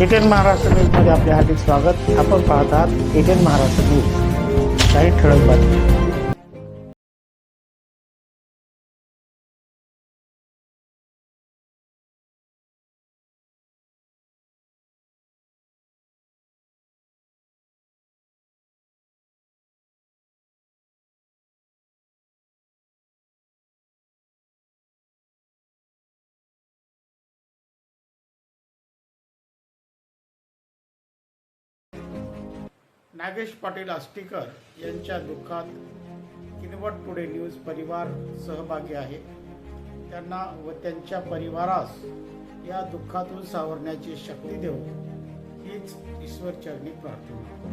ATN Maharashtra न्यूजमध्ये आपले हार्दिक स्वागत. आपण पाहतात आहात एटीएन महाराष्ट्र न्यूज. काही ठळक बातमी नागेश पाटील आष्टीकर यांच्या दुःखात किनवट टुडे न्यूज परिवार सहभागी आहे. त्यांना व त्यांच्या परिवारास या दुःखातून सावरण्याची शक्ती देऊ हीच ईश्वरचरणी प्रार्थना.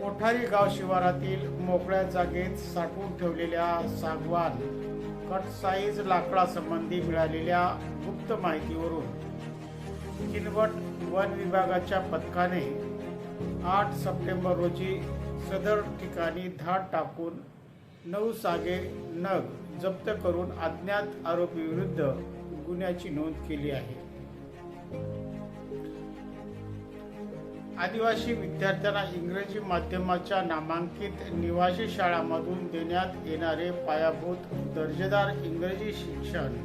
कोठारी गाव शिवारातील मोकळ्या जागेत साठवून ठेवलेल्या सागवान कट साईज लाकडासंबंधी मिळालेल्या गुप्त माहितीवरून किनवट वन विभागाच्या पथकाने आठ सप्टेंबर रोजी सदर ठिकाणी धाड टाकून नऊ सागे नग जप्त करून अज्ञात आरोपीविरुद्ध गुन्ह्याची नोंद केली आहे. आदिवासी विद्यार्थ्यांना इंग्रजी माध्यमाच्या नामांकित निवासी शाळांमधून देण्यात येणारे पायाभूत दर्जेदार इंग्रजी शिक्षण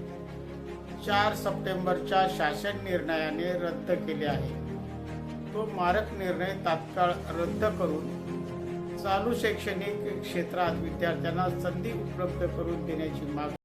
चार सप्टेंबरच्या शासन निर्णयाने रद्द केले आहे. तो मारक निर्णय तात्काळ रद्द करून चालू शैक्षणिक क्षेत्रात विद्यार्थ्यांना संधी उपलब्ध करून देण्याची मागणी